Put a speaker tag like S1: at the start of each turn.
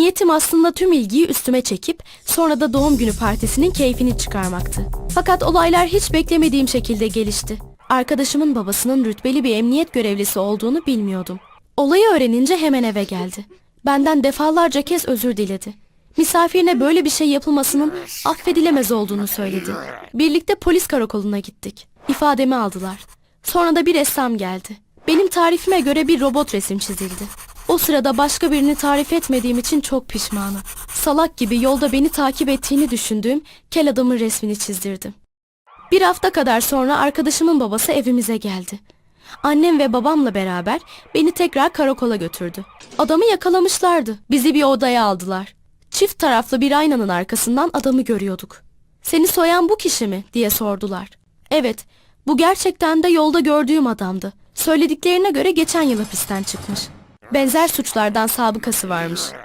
S1: Niyetim aslında tüm ilgiyi üstüme çekip sonra da doğum günü partisinin keyfini çıkarmaktı. Fakat olaylar hiç beklemediğim şekilde gelişti. Arkadaşımın babasının rütbeli bir emniyet görevlisi olduğunu bilmiyordum. Olayı öğrenince hemen eve geldi. Benden defalarca kez özür diledi. Misafirine böyle bir şey yapılmasının affedilemez olduğunu söyledi. Birlikte polis karakoluna gittik. İfademi aldılar. Sonra da bir ressam geldi. Benim tarifime göre bir robot resim çizildi. O sırada başka birini tarif etmediğim için çok pişmanım. Salak gibi yolda beni takip ettiğini düşündüğüm kel adamın resmini çizdirdim. Bir hafta kadar sonra arkadaşımın babası evimize geldi. Annem ve babamla beraber beni tekrar karakola götürdü. Adamı yakalamışlardı. Bizi bir odaya aldılar. Çift taraflı bir aynanın arkasından adamı görüyorduk. Seni soyan bu kişi mi diye sordular. Evet, bu gerçekten de yolda gördüğüm adamdı. Söylediklerine göre geçen yıl hapisten çıkmış. Benzer suçlardan sabıkası varmış.